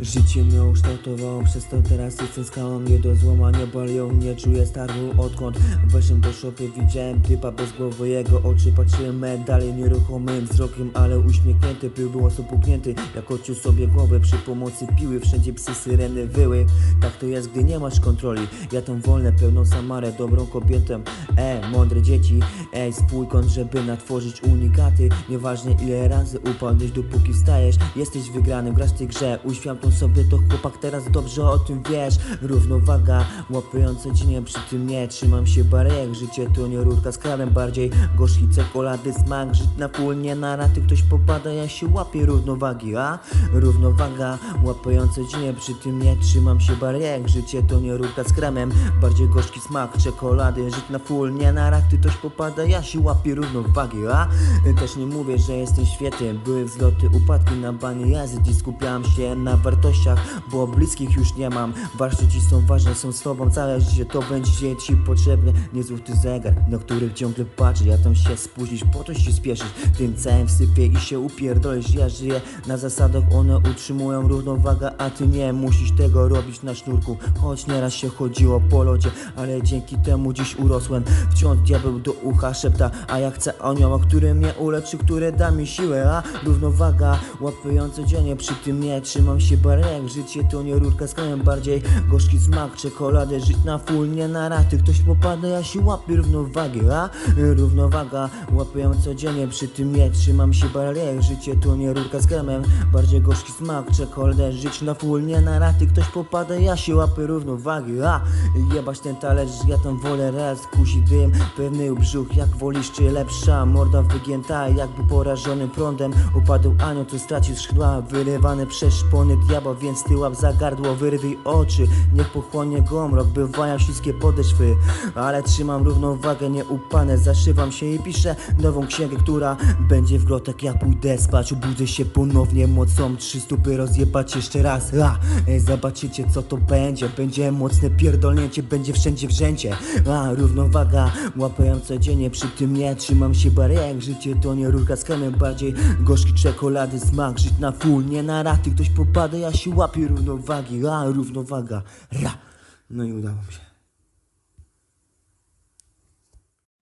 Życie mnie ukształtowało, przez to teraz jestem skałą Nie do złamania balią, nie czuję starwu Odkąd weszłem do szopy widziałem typa bez głowy Jego oczy patrzyłem dalej nieruchomym wzrokiem Ale uśmiechnięty, pył był osób puknięty Jak sobie głowę przy pomocy piły Wszędzie psy syreny wyły. Tak to jest, gdy nie masz kontroli. Ja tą wolnę, pełną samarę, dobrą kobietę. E, mądre dzieci, ej, spój kąt, żeby natworzyć unikaty. Nieważne ile razy upadłeś, dopóki wstajesz Jesteś wygrany, grasz w tej grze Sobie to chłopak, teraz dobrze o tym wiesz. Równowaga, łapująca dzień przy tym nie Trzymam się barierek, życie to nie rurka z krabem Bardziej. Gorzki czekolady, smak Żyć na pół, nie na raty, ktoś popada Ja się łapię równowagi, a? Równowaga, łapująca dzień przy tym nie Trzymam się barierek, życie to nie rurka z kremem Bardziej gorzki smak czekolady Żyć na full, nie na ktoś popada Ja się łapię równowagi, a? Też nie mówię, że jestem świetny. Były wzloty, upadki na banie jazdy skupiam się na wartościach Bo bliskich już nie mam. Wartości są ważne, są z tobą Całe życie to będzie ci potrzebne. Nie złoty zegar, na który ciągle patrzę Ja tam się spóźnisz, po to się spieszysz. Tym całym wsypie i się upierdolisz. Ja żyję na zasadach, one utrzymują równowagę A ty nie musisz tego robić na sznurku. Choć nieraz się chodziło po lodzie Ale dzięki temu dziś urosłem. Wciąż diabeł do ucha szepta A ja chcę anioła, który mnie uleczy Który da mi siłę, a równowaga Łapująca dziennie przy tym nie Trzymam się życie to nie rurka z krajem Bardziej. Gorzki smak czekolady Żyć na full, nie na raty. Ktoś popada, ja się łapię równowagi, a? Równowaga Łapująca dziennie przy tym nie Trzymam się barek, życie to nie rurka z kremem Bardziej. Gorzki smak czekoladę Żyć na full, nie na raty. Ktoś popada, ja się łapię równowagi, a? Jebać ten talerz, ja tam wolę raz Kusi dym, pewny brzuch jak wolisz czy lepsza? Morda wygięta jakby porażony prądem. Upadł anioł, co stracił skrzydła. Wyrywany przez szpony diabła, więc ty łap za gardło Wyrwij oczy, niech pochłonie go mrok Bywają śliskie podeszwy, ale trzymam równowagę Nie upanę, zaszywam się i piszę nową księgę, która będzie w grotek. Ja pójdę spać, obudzę się ponownie mocą. Trzy stópy rozjebać jeszcze raz. A, ej, Zobaczycie co to będzie. Będzie mocne pierdolnięcie, będzie wszędzie wrzęcie. A, równowaga, łapają codziennie Przy tym nie trzymam się barierek Życie to nie rurka z Bardziej gorzki czekolady, smak. Żyć na full, nie na raty Ktoś popada, ja się łapię równowagi. A, równowaga, ra. No i udało mi się